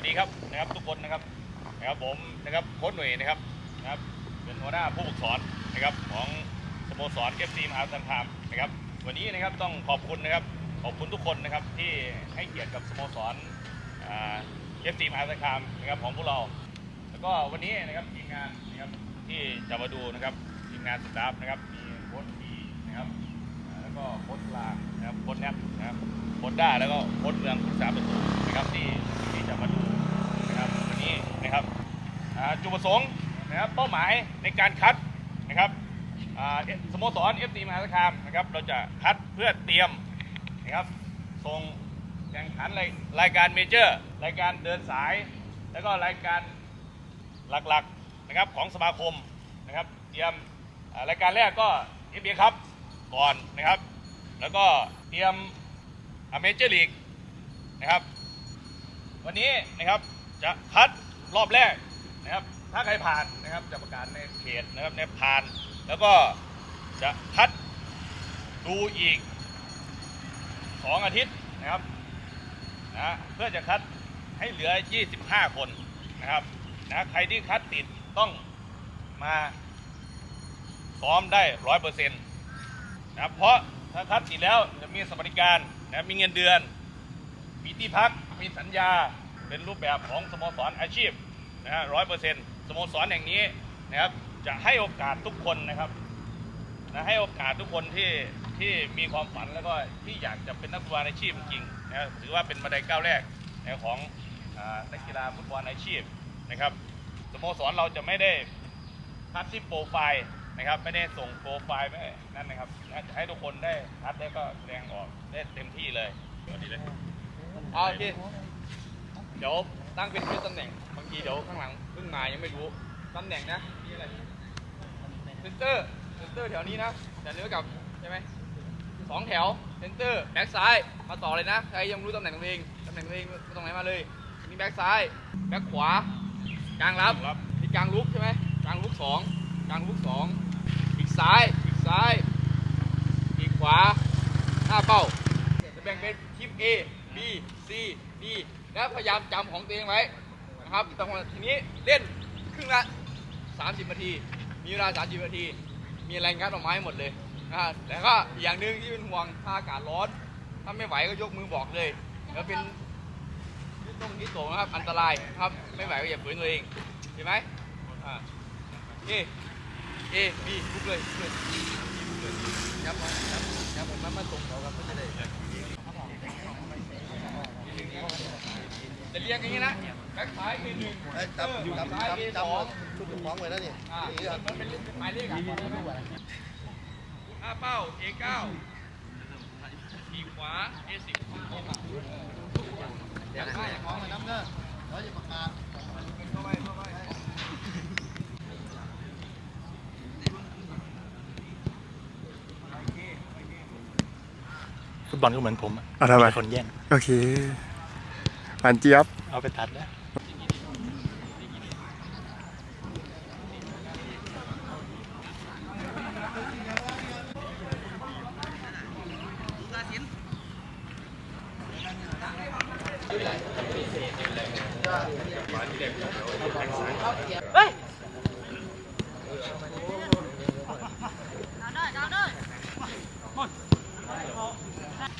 วัสดีครับนะครับทุกคนนะครับนะครับผมนะครับโค้ชหน่วยนะครับนะครับเป็นหัวหน้าผู้ฝึกสอนนะครับของสโมสรเอฟซีมหาสันคามนะครับวันนี้นะครับต้องขอบคุณนะครับขอบคุณทุกคนนะครับที่ให้เกียรติกับสโมสรเอฟซีมหาสันคามนะครับของพวกเรา แล้วก็วันนี้นะครับทีมงานนะครับที่จะมาดูนะครับทีมงานสตาฟนะครับมีโค้ชดีนะครับแล้วก็โค้ชลานะครับโค้ชแนบนะครับโค้ชด้าแล้วก็โค้ชเมืองผู้สาประตูนะครับที่ที่จะมาดูนะครับวันนี้นะครับอ่า จุดประสงค์นะครับเป้าหมายในการคัดนะครับอ่าเอสโมสรเอฟซีมหาสารคามนะครับเราจะคัดเพื่อเตรียมนะครับส่งแข่งขันรายรายการเมเจอร์ รายการเดินสาย แล้วก็รายการหลักๆนะครับของสมาคมนะครับเตรียมรายการแรกก็เอฟเอครับก่อนนะครับ แล้วก็เตรียมอเมเจอร์ลีกนะครับ วันนี้นะครับจะคัดรอบแรกนะครับ ถ้าใครผ่านนะครับจะประกาศในเขตนะครับในผ่าน แล้วก็จะคัดดูอีกสองอาทิตย์นะครับนะเพื่อจะคัดให้เหลือ 25 คนนะครับนะใครที่คัดติดต้องมาซ้อมได้ร้อยเปอร์เซ็นต์นะเพราะถ้าคัดติดแล้วจะมีสวัสดิการนะมีเงินเดือน มีที่พักมีสัญญาเป็นรูปแบบของสโมสรอาชีพนะฮะร้อยเปอร์เซ็นต์ สโมสรแห่งนี้นะครับ จะให้โอกาสทุกคนนะครับนะให้โอกาสทุกคนที่ที่มีความฝันแล้วก็ที่อยากจะเป็นนักฟุตบอลอาชีพจริงๆนะถือว่าเป็นบันไดก้าวแรกนะของนักกีฬาฟุตบอลอาชีพนะครับสโมสรเราจะไม่ได้คัดที่โปรไฟล์นะครับไม่ได้ส่งโปรไฟล์ไม่นั่นนะครับนะจะให้ทุกคนได้คัดแล้วก็แสดงออกได้เต็มที่เลยสวัสดีเลยเอาโอ เดี๋ยวตั้งเป็นชื่อตำแหน่ง บางทีเดี๋ยวข้างหลังเพิ่งมายังไม่รู้ ตำแหน่งนะนี่อะไรเซนเตอร์ เซนเตอร์แถวนี้นะแถวนี้ไว้กับใช่ไหมสองแถว เซนเตอร์ แบ็กซ้าย มาต่อเลยนะ ใครยังรู้ตำแหน่งตัวเอง ตำแหน่งตัวเองตรงไหนมาเลยอันนี้แบ็กซ้าย แบ็กขวา กลางรับรับนี่กลางลุกใช่ไหมกลางลุกสองกลางลุกสองอีกซ้าย อีกซ้าย อีกขวา หน้าเป้าจะแบ่งเป็นทีม A B C D และพยายามจำของตัวเองไว้นะครับตรงทีนี้เล่นครึ่งละ30นาที มีเวลา 30นาที มีอะไรงัดออกมาให้หมดเลยนะฮะแล้วก็อีกอย่างหนึ่งที่เป็นห่วงถ้าอากาศร้อน ถ้าไม่ไหวก็ยกมือบอกเลยแล้วเป็นที่ตรงที่โตนะครับ อันตรายนะครับ ไม่ไหวก็อย่าฝืนตัวเองเห็นไหมอ่า A A B ลุกเลยลุกเลยลุกเลยยับมายับยับมันมาตรงเราครับมันจะได้ จะเรียงอย่างนี้นะแบ็คซ้าย A หนึ่งเอ้ยจำอยู่จำซ้าย A จำสองจำลูกฟ้องไว้แล้วนี่อ่านี่ครับมันเป็นหมายเลขอะห้าเป้า A เก้าขีขวา A สิบเดี๋ยวให้ฟ้องมาน้ำเนอะแล้วจะประกาศเข้าไปเข้าไปฟุตบอลก็เหมือนผมอะเอาทำไมมีคนแย่ง โอเคหวานเจี๊ยบ เอาไปตัดได้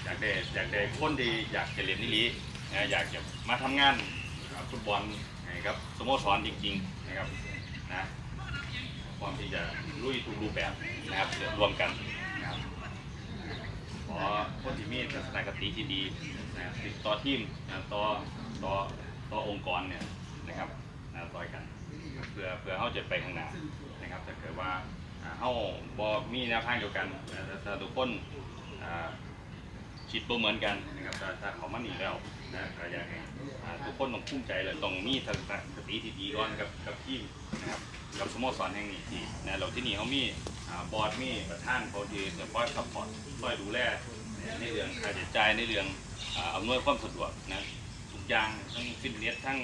อยากได้อยากได้คนดี อยากจะเรียนนิลี นะอยากจะมาทำงานฟุตบอลนะครับสโมสรจริง ๆ นะครับนะความที่จะลุยทุกรูปแบบนะครับรวมกันนะครับขอคนที่มีทัศนคติที่ดีนะครับติดต่อทีมนะต่อต่อต่อองค์กรเนี่ยนะครับนะต่อยกัน เพื่อเพื่อเขาจะไปข้างหน้านะครับถ้าเกิดว่าอ่าเขาบอมีแนวทางเดียวกันอ่าถ้าทุกคนอ่าคิดบ่เหมือนกันนะครับถ้าถ้าเขามาหนีแล้ว นะก็อยากให้อ่าทุกคนต้องภูมิใจเลยต้องมีทัศนคติที่ดีก่อนกับกับทีมนะครับกับสโมสรแห่งนี้ที่นะเราที่นี่เขามีอ่าบอร์ดมีประธานเขาที่จะคอยซัพพอร์ตคอยดูแลในเรื่องค่าใช้จ่ายในเรื่องอ่าอำนวยความสะดวกนะทุกอย่างทั้งฟิตเนสทั้ง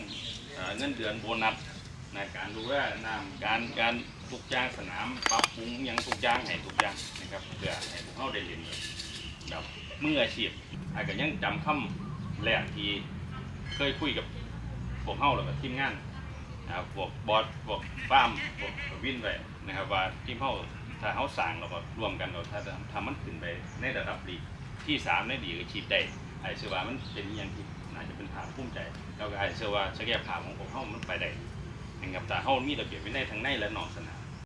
เอ่อเงินเดือนโบนัส ในการดูแลน้ำการการทุกอย่างสนามปรับปรุงหยังทุกอย่างให้ทุกอย่างนะครับเพื่อให้พวกเขาได้เรียนแบบมืออาชีพอาจจะยังจำคำ แรกที่เคยคุยกับพวกเฮาแล้วก็ทีมงานนะครับพวกบอสพวกฟาร์มพวกวินไปนะครับว่าทีมเฮาถ้าเฮาสร้างแล้วก็รวมกันเราถ้าทำมันขึ้นไปในระดับลีกที่สามในดีก็ชีพได้ไอ้เชื่อว่ามันเป็นอย่างที่น่าจะเป็นภาคภูมิใจแล้วก็ไอ้เชื่อว่าศักยภาพของพวกเฮามันไปได้นะครับแต่เฮามีระเบียบวินัยทั้งในและนอกสนาม